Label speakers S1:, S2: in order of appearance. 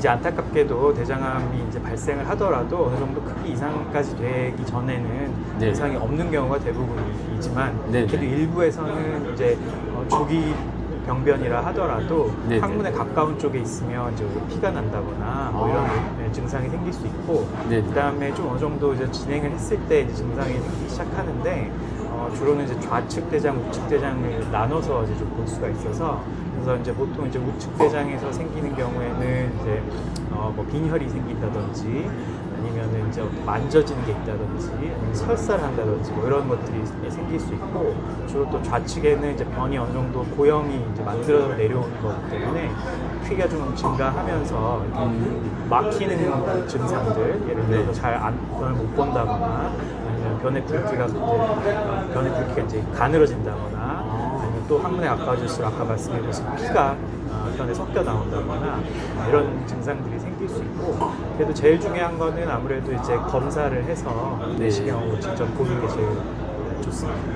S1: 이제 안타깝게도 대장암이 이제 발생을 하더라도 어느 정도 크기 이상까지 되기 전에는
S2: 네.
S1: 증상이 없는 경우가 대부분이지만
S2: 네,
S1: 그래도
S2: 네.
S1: 일부에서는 이제 어, 조기 병변이라 하더라도
S2: 네, 네.
S1: 항문에 가까운 쪽에 있으면 이제 피가 난다거나 뭐 이런
S2: 아.
S1: 네, 증상이 생길 수 있고
S2: 네, 네.
S1: 그다음에 좀 어느 정도 이제 진행을 했을 때 이제 증상이 생기기 시작하는데 어, 주로는 이제 좌측 대장, 우측 대장을 나눠서 이제 좀 볼 수가 있어서 그래서 이제 보통 이제 우측 대장에서 생기는 경우에는 이제 어, 뭐 빈혈이 생긴다든지 아니면은 이제 만져지는 게 있다든지 설사를 한다든지 뭐 이런 것들이 생길 수 있고 주로 또 좌측에는 이제 변이 어느 정도 고형이 이제 만들어 내려오는 거기 때문에 피가 좀 증가하면서. 막히는 증상들 예를 들어서
S2: 네.
S1: 잘 안을 못 본다거나 아니면 변의 굵기가 변의 굵기가 이제 가늘어진다거나 또 항문에 가까워질수록 아까 말씀해 주신 피가 어, 변에 섞여 나온다거나 이런 증상들이 생길 수 있고 그래도 제일 중요한 거는 아무래도 이제 검사를 해서
S2: 네.
S1: 내시경으로 직접 보는 게 제일 좋습니다.